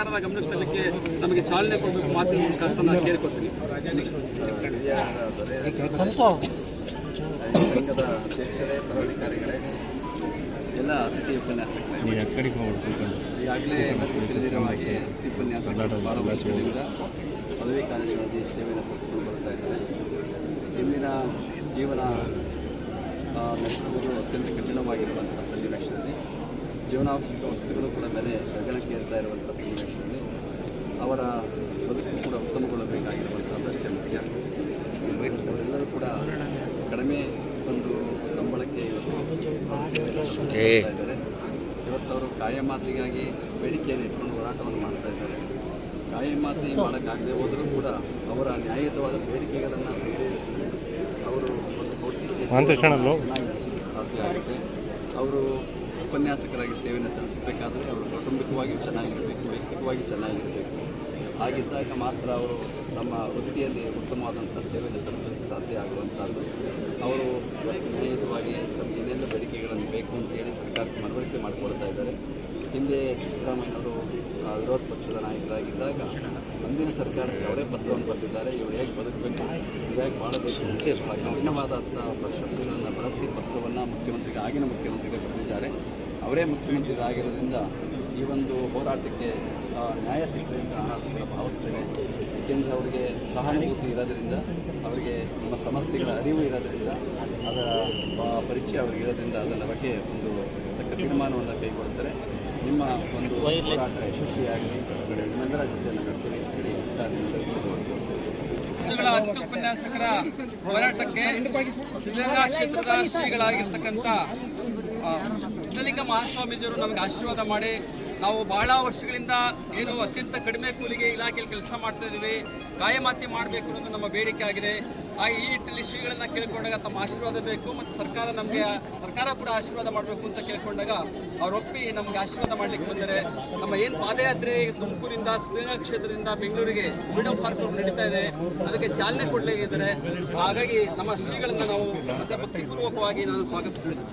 ಸರ್ಕಾರದ ಗಮನಕ್ಕೆ ತರಲಿಕ್ಕೆ ನಮಗೆ ಚಾಲನೆ ಕೊಡಬೇಕು ಮಾತಿನ ಮೂಲಕ ಅಂತ ನಾನು ಕೇಳ್ಕೊತೀನಿ. ಸಂಘದ ಅಧ್ಯಕ್ಷರೇ ಪದಾಧಿಕಾರಿಗಳೇ ಎಲ್ಲ ಅತಿಥಿ ಉಪನ್ಯಾಸಕರೇ. ಈಗಾಗಲೇ ತಿಳಿದಿರುವ ಹಾಗೆ ಅತಿಥಿ ಉಪನ್ಯಾಸಕರು ಭಾಳ ವರ್ಷಗಳಿಂದ ಪದವಿ ಕಾಲೇಜುಗಳಲ್ಲಿ ಸೇವೆಯನ್ನು ಸಲ್ಲಿಸಿಕೊಂಡು ಬರ್ತಾ ಇದ್ದಾರೆ. ಇಂದಿನ ಜೀವನ ಆ, ನಡೆಸುವುದು ಅತ್ಯಂತ ಕಠಿಣವಾಗಿರುವಂಥ ಸನ್ನಿವೇಶದಲ್ಲಿ ಜೀವನಾವಶ್ಯಕ ವಸ್ತುಗಳು ಕೂಡ ಬೆಲೆ ಕೂಡ ಕಡಿಮೆ ಒಂದು ಸಂಬಳಕ್ಕೆ ಇವತ್ತು ಅವರು ಕಾಯಮಾತಿಗಾಗಿ ಬೇಡಿಕೆಯನ್ನು ಇಟ್ಕೊಂಡು ಹೋರಾಟವನ್ನು ಮಾಡ್ತಾ ಇದ್ದಾರೆ. ಕಾಯಮಾತಿ ಮಾಡೋಕ್ಕಾಗದೆ ಹೋದರೂ ಕೂಡ ಅವರ ನ್ಯಾಯಯುತವಾದ ಬೇಡಿಕೆಗಳನ್ನು ಅವರು ಒಂದು ಸಾಧ್ಯ ಆಗುತ್ತೆ. ಅವರು ಉಪನ್ಯಾಸಕರಾಗಿ ಸೇವೆಯನ್ನು ಸಲ್ಲಿಸಬೇಕಾದ್ರೆ ಅವರು ಕೌಟುಂಬಿಕವಾಗಿ ಚೆನ್ನಾಗಿರಬೇಕು ವೈಯಕ್ತಿಕವಾಗಿ ಚೆನ್ನಾಗಿರಬೇಕು. ಹಾಗಿದ್ದಾಗ ಮಾತ್ರ ಅವರು ತಮ್ಮ ವೃತ್ತಿಯಲ್ಲಿ ಉತ್ತಮವಾದಂಥ ಸೇವೆಯನ್ನು ಸಲ್ಲಿಸಲಿಕ್ಕೆ ಸಾಧ್ಯ ಆಗುವಂಥದ್ದು ಅವರು ನ್ಯಾಯಯುತವಾಗಿ ತಮಗೆ ಏನೆಲ್ಲ ಬೇಡಿಕೆಗಳನ್ನು ಬೇಕು ಅಂತೇಳಿ ಸರ್ಕಾರಕ್ಕೆ ಮನವರಿಕೆ ಮಾಡಿಕೊಡ್ತಾ ಇದ್ದಾರೆ. ಹಿಂದೆ ಸಿದ್ದರಾಮಯ್ಯನವರು ವಿರೋಧ ಪಕ್ಷದ ನಾಯಕರಾಗಿದ್ದಾಗ ಮುಂದಿನ ಸರ್ಕಾರಕ್ಕೆ ಅವರೇ ಪತ್ರವನ್ನು ಬರೆದಿದ್ದಾರೆ. ಇವರು ಹೇಗೆ ಬದುಕಬೇಕು ಹೇಗೆ ಮಾಡಬೇಕು ಕಠಿಣವಾದಂಥ ಶಬ್ದಗಳನ್ನು ಬಳಸಿ ಪತ್ರವನ್ನು ಮುಖ್ಯಮಂತ್ರಿಗೆ, ಆಗಿನ ಮುಖ್ಯಮಂತ್ರಿಗೆ ಬರೆದಿದ್ದಾರೆ. ಅವರೇ ಮುಖ್ಯಮಂತ್ರಿಗಳಾಗಿರೋದ್ರಿಂದ ಈ ಒಂದು ಹೋರಾಟಕ್ಕೆ ನ್ಯಾಯ ಸಿಗ್ತದೆ ಅಂತ ನಾನು ಭಾವಿಸ್ತೇನೆ. ಏಕೆಂದರೆ ಅವರಿಗೆ ಸಹಾನುಭೂತಿ ಇರೋದ್ರಿಂದ, ಅವರಿಗೆ ನಮ್ಮ ಸಮಸ್ಯೆಗಳ ಅರಿವು ಇರೋದರಿಂದ, ಅದರ ಪರಿಚಯ ಅವರಿಗೆ ಇರೋದ್ರಿಂದ ಅದರ ಬಗ್ಗೆ ಒಂದು ತಕ್ಕ ತೀರ್ಮಾನವನ್ನು ಕೈಗೊಳ್ತಾರೆ. ನಿಮ್ಮ ಒಂದು ಹೋರಾಟ ಯಶಸ್ವಿಯಾಗಲಿ. ನಿಮ್ಮೆಲ್ಲರ ಜೊತೆ ನಡ್ಕೊಳ್ಳಿ ಅಂತ ಉಪನ್ಯಾಸಕರ ಹೋರಾಟಕ್ಕೆ ಸಿದ್ಧಗಂಗಾ ಕ್ಷೇತ್ರದ ಶ್ರೀಗಳಾಗಿರ್ತಕ್ಕಂಥ ಮಹಾಸ್ವಾಮೀಜಿಯವರು ನಮಗೆ ಆಶೀರ್ವಾದ ಮಾಡಿ ನಾವು ಬಹಳ ವರ್ಷಗಳಿಂದ ಏನು ಅತ್ಯಂತ ಕಡಿಮೆ ಕೂಲಿಗೆ ಇಲಾಖೆಯಲ್ಲಿ ಕೆಲಸ ಮಾಡ್ತಾ ಇದ್ದೀವಿ. ಕಾಯಮಾತಿ ಮಾಡಬೇಕು ಅನ್ನೋದು ನಮ್ಮ ಬೇಡಿಕೆ ಆಗಿದೆ. ಆ ಈ ನಿಟ್ಟಿನಲ್ಲಿ ಶ್ರೀಗಳನ್ನ ಕೇಳ್ಕೊಂಡಾಗ ತಮ್ಮ ಆಶೀರ್ವಾದ ಬೇಕು ಮತ್ತು ಸರ್ಕಾರ ನಮಗೆ, ಸರ್ಕಾರ ಕೂಡ ಆಶೀರ್ವಾದ ಮಾಡಬೇಕು ಅಂತ ಕೇಳ್ಕೊಂಡಾಗ ಅವ್ರು ಒಪ್ಪಿ ನಮಗೆ ಆಶೀರ್ವಾದ ಮಾಡಲಿಕ್ಕೆ ಬಂದರೆ ನಮ್ಮ ಏನು ಪಾದಯಾತ್ರೆ ತುಮಕೂರಿಂದ ಸಿದ್ಧಗಂಗಾ ಕ್ಷೇತ್ರದಿಂದ ಬೆಂಗಳೂರಿಗೆ ಫ್ರೀಡಮ್ ಪಾರ್ಕ್ ನಡೀತಾ ಇದೆ. ಅದಕ್ಕೆ ಚಾಲನೆ ಕೊಡಲಿಕ್ಕಿದ್ದಾರೆ ಹಾಗಾಗಿ ನಮ್ಮ ಶ್ರೀಗಳನ್ನ ನಾವು ಮತ್ತೆ ಭಕ್ತಿಪೂರ್ವಕವಾಗಿ ನಾನು ಸ್ವಾಗತಿಸ್ತೇನೆ.